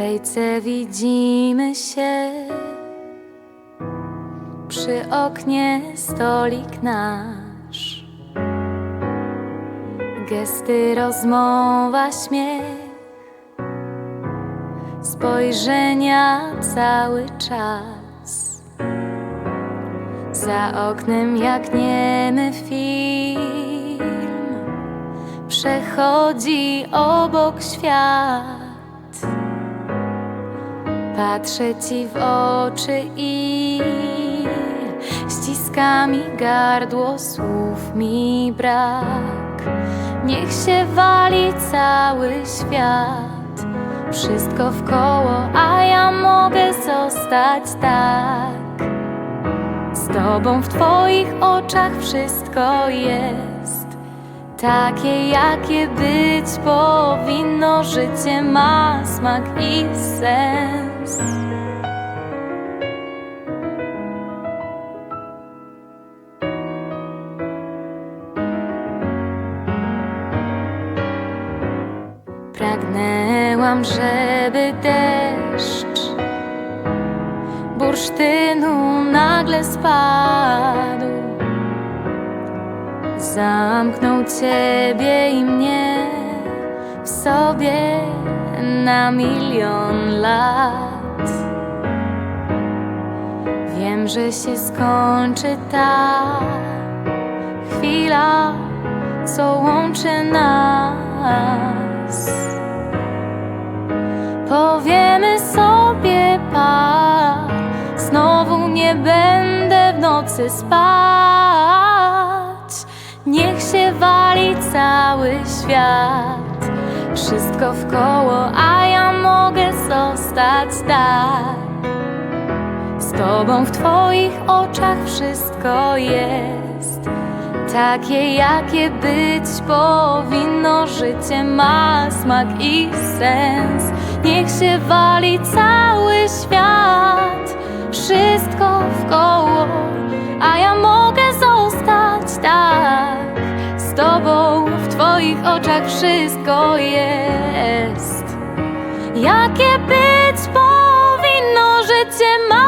Tejce widzimy się przy oknie stolik nasz. Gesty, rozmowa, śmiech, spojrzenia cały czas. Za oknem jak niemy film przechodzi obok świat. Patrzę ci w oczy i ściska mi gardło, słów mi brak. Niech się wali cały świat, wszystko w koło, a ja mogę zostać tak. Z tobą w twoich oczach wszystko jest. Takie jakie być powinno, życie ma smak i sens. Pragnęłam, żeby deszcz bursztynu nagle spadł. Zamknął ciebie i mnie w sobie na milion lat. Wiem, że się skończy ta chwila, co łączy nas. Spać. Niech się wali cały świat, wszystko w koło, a ja mogę zostać tak. Z tobą w twoich oczach wszystko jest. Takie jakie być powinno, życie ma smak i sens. Niech się wali cały świat, wszystko w koło, oczach wszystko jest. Jakie być powinno, życie ma